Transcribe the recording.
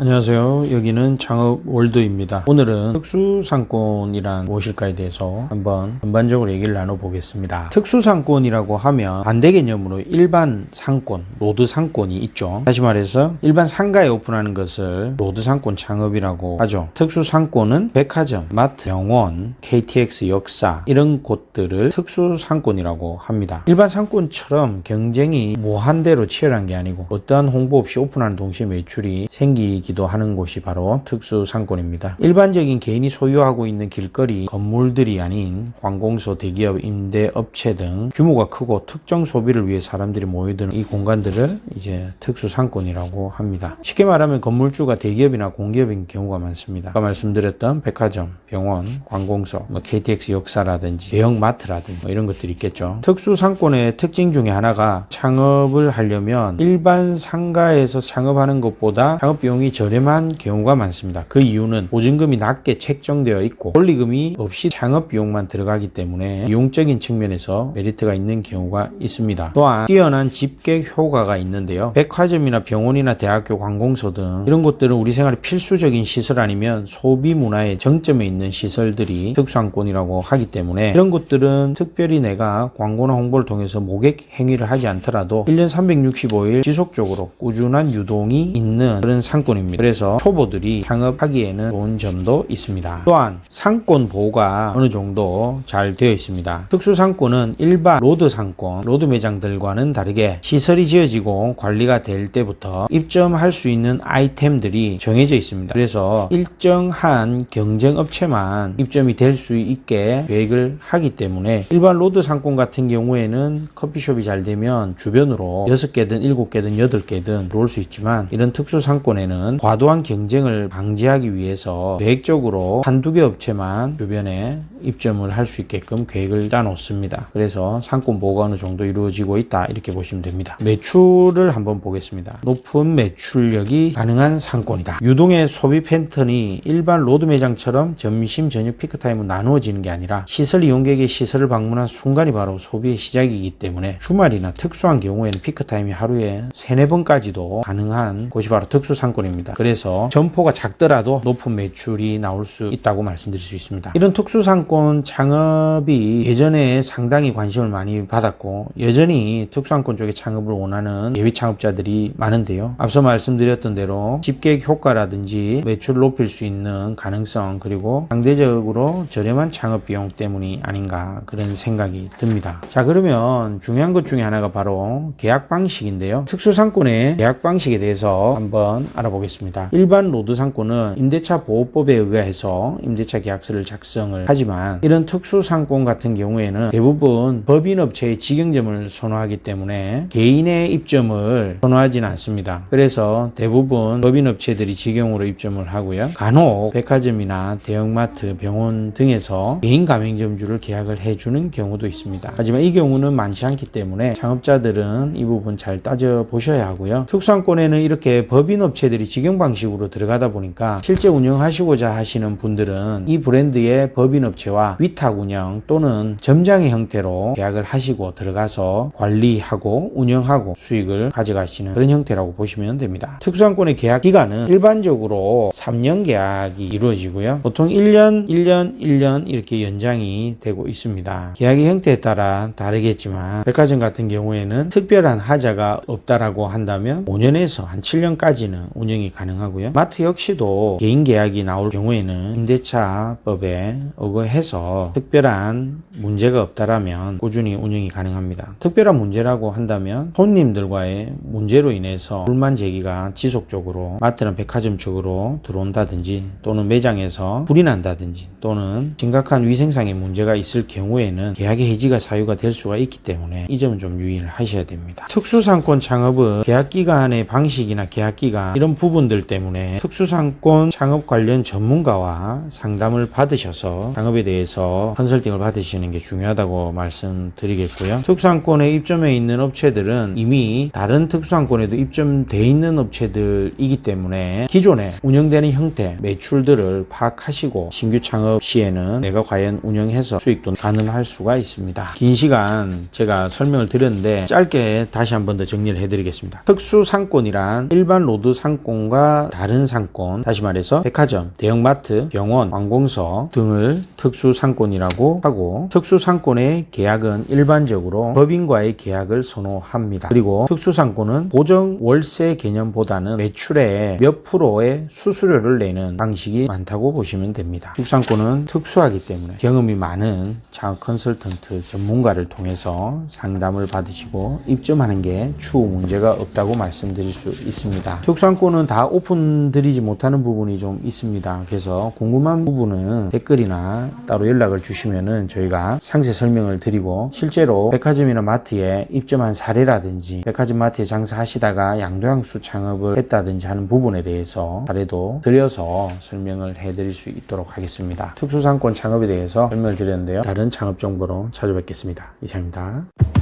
안녕하세요. 여기는 창업 월드입니다. 오늘은 특수상권이란 무엇일까에 대해서 한번 전반적으로 얘기를 나눠보겠습니다. 특수상권이라고 하면 반대 개념으로 일반 상권, 로드 상권이 있죠. 다시 말해서 일반 상가에 오픈하는 것을 로드 상권 창업이라고 하죠. 특수상권은 백화점, 마트, 병원, KTX 역사 이런 곳들을 특수상권이라고 합니다. 일반 상권처럼 경쟁이 무한대로 치열한 게 아니고 어떠한 홍보 없이 오픈하는 동시에 매출이 생기기 도 하는 곳이 바로 특수상권입니다. 일반적인 개인이 소유하고 있는 길거리 건물들이 아닌 관공서, 대기업, 임대업체 등 규모가 크고 특정 소비를 위해 사람들이 모여드는 이 공간들을 이제 특수상권이라고 합니다. 쉽게 말하면 건물주가 대기업이나 공기업인 경우가 많습니다. 아까 말씀드렸던 백화점, 병원, 관공서, 뭐 KTX 역사라든지 대형 마트라든지 뭐 이런 것들이 있겠죠. 특수상권의 특징 중에 하나가 창업을 하려면 일반 상가에서 창업하는 것보다 창업 비용이 저렴한 경우가 많습니다. 그 이유는 보증금이 낮게 책정되어 있고 권리금이 없이 창업 비용만 들어가기 때문에 비용적인 측면에서 메리트가 있는 경우가 있습니다. 또한 뛰어난 집객 효과가 있는데요. 백화점이나 병원이나 대학교 관공서 등 이런 곳들은 우리 생활에 필수적인 시설 아니면 소비 문화의 정점에 있는 시설들이 특수상권이라고 하기 때문에 이런 곳들은 특별히 내가 광고나 홍보를 통해서 모객 행위를 하지 않더라도 1년 365일 지속적으로 꾸준한 유동이 있는 그런 상권입니다. 그래서 초보들이 창업하기에는 좋은 점도 있습니다. 또한 상권 보호가 어느 정도 잘 되어 있습니다. 특수상권은 일반 로드 상권, 로드 매장들과는 다르게 시설이 지어지고 관리가 될 때부터 입점할 수 있는 아이템들이 정해져 있습니다. 그래서 일정한 경쟁 업체만 입점이 될 수 있게 계획을 하기 때문에 일반 로드 상권 같은 경우에는 커피숍이 잘 되면 주변으로 6개든 7개든 8개든 들어올 수 있지만 이런 특수 상권에는 과도한 경쟁을 방지하기 위해서 계획적으로 한두 개 업체만 주변에 입점을 할 수 있게끔 계획을 짜놓습니다. 그래서 상권 보호가 어느 정도 이루어지고 있다 이렇게 보시면 됩니다. 매출을 한번 보겠습니다. 높은 매출력이 가능한 상권이다. 유동의 소비 패턴이 일반 로드 매장처럼 점심 저녁 피크 타임으로 나누어지는 게 아니라 시설 이용객의 시설을 방문한 순간이 바로 소비의 시작이기 때문에 주말이나 특수한 경우에는 피크 타임이 하루에 세네 번까지도 가능한 곳이 바로 특수 상권입니다. 그래서 점포가 작더라도 높은 매출이 나올 수 있다고 말씀드릴 수 있습니다. 이런 특수 상권 창업이 예전에 상당히 관심을 많이 받았고 여전히 특수상권 쪽에 창업을 원하는 예비 창업자들이 많은데요. 앞서 말씀드렸던 대로 집객 효과라든지 매출을 높일 수 있는 가능성 그리고 상대적으로 저렴한 창업 비용 때문이 아닌가 그런 생각이 듭니다. 자 그러면 중요한 것 중에 하나가 바로 계약 방식인데요. 특수상권의 계약 방식에 대해서 한번 알아보겠습니다. 일반 로드 상권은 임대차 보호법에 의해서 임대차 계약서를 작성을 하지만 이런 특수상권 같은 경우에는 대부분 법인업체의 직영점을 선호하기 때문에 개인의 입점을 선호하지는 않습니다. 그래서 대부분 법인업체들이 직영으로 입점을 하고요. 간혹 백화점이나 대형마트, 병원 등에서 개인 가맹점주를 계약을 해주는 경우도 있습니다. 하지만 이 경우는 많지 않기 때문에 창업자들은 이 부분 잘 따져 보셔야 하고요. 특수상권에는 이렇게 법인업체들이 직영 방식으로 들어가다 보니까 실제 운영하시고자 하시는 분들은 이 브랜드의 법인업체 와 위탁 운영 또는 점장의 형태로 계약을 하시고 들어가서 관리하고 운영하고 수익을 가져가시는 그런 형태라고 보시면 됩니다. 특수상권의 계약 기간은 일반적으로 3년 계약이 이루어지고요. 보통 1년, 1년, 1년 이렇게 연장이 되고 있습니다. 계약의 형태에 따라 다르겠지만 백화점 같은 경우에는 특별한 하자가 없다라고 한다면 5년에서 한 7년까지는 운영이 가능하고요. 마트 역시도 개인 계약이 나올 경우에는 임대차법에 의거해 서 특별한 문제가 없다라면 꾸준히 운영이 가능합니다. 특별한 문제라고 한다면 손님들과의 문제로 인해서 불만 제기가 지속적으로 마트나 백화점 쪽으로 들어온다든지 또는 매장에서 불이 난다든지 또는 심각한 위생상의 문제가 있을 경우에는 계약의 해지가 사유가 될 수가 있기 때문에 이 점은 좀 유의를 하셔야 됩니다. 특수상권 창업은 계약 기간의 방식이나 계약 기간 이런 부분들 때문에 특수상권 창업 관련 전문가와 상담을 받으셔서 창업에 대해 대해서 컨설팅을 받으시는 게 중요하다고 말씀드리겠고요. 특수상권에 입점해 있는 업체들은 이미 다른 특수상권에도 입점돼 있는 업체들이기 때문에 기존에 운영되는 형태, 매출들을 파악하시고 신규 창업 시에는 내가 과연 운영해서 수익도 가능할 수가 있습니다. 긴 시간 제가 설명을 드렸는데 짧게 다시 한 번 더 정리를 해드리겠습니다. 특수상권이란 일반 로드 상권과 다른 상권, 다시 말해서 백화점, 대형마트, 병원, 관공서 등을 특수 상권이라고 하고 특수상권의 계약은 일반적으로 법인과의 계약을 선호합니다. 그리고 특수상권은 보정 월세 개념보다는 매출의 몇 프로의 수수료를 내는 방식이 많다고 보시면 됩니다. 특수상권은 특수하기 때문에 경험이 많은 창업 컨설턴트 전문가를 통해서 상담을 받으시고 입점하는 게 추후 문제가 없다고 말씀드릴 수 있습니다. 특수상권은 다 오픈드리지 못하는 부분이 좀 있습니다. 그래서 궁금한 부분은 댓글이나 따로 연락을 주시면은 저희가 상세 설명을 드리고 실제로 백화점이나 마트에 입점한 사례라든지 백화점 마트에 장사하시다가 양도양수 창업을 했다든지 하는 부분에 대해서 사례도 드려서 설명을 해드릴 수 있도록 하겠습니다. 특수상권 창업에 대해서 설명을 드렸는데요. 다른 창업 정보로 찾아뵙겠습니다. 이상입니다.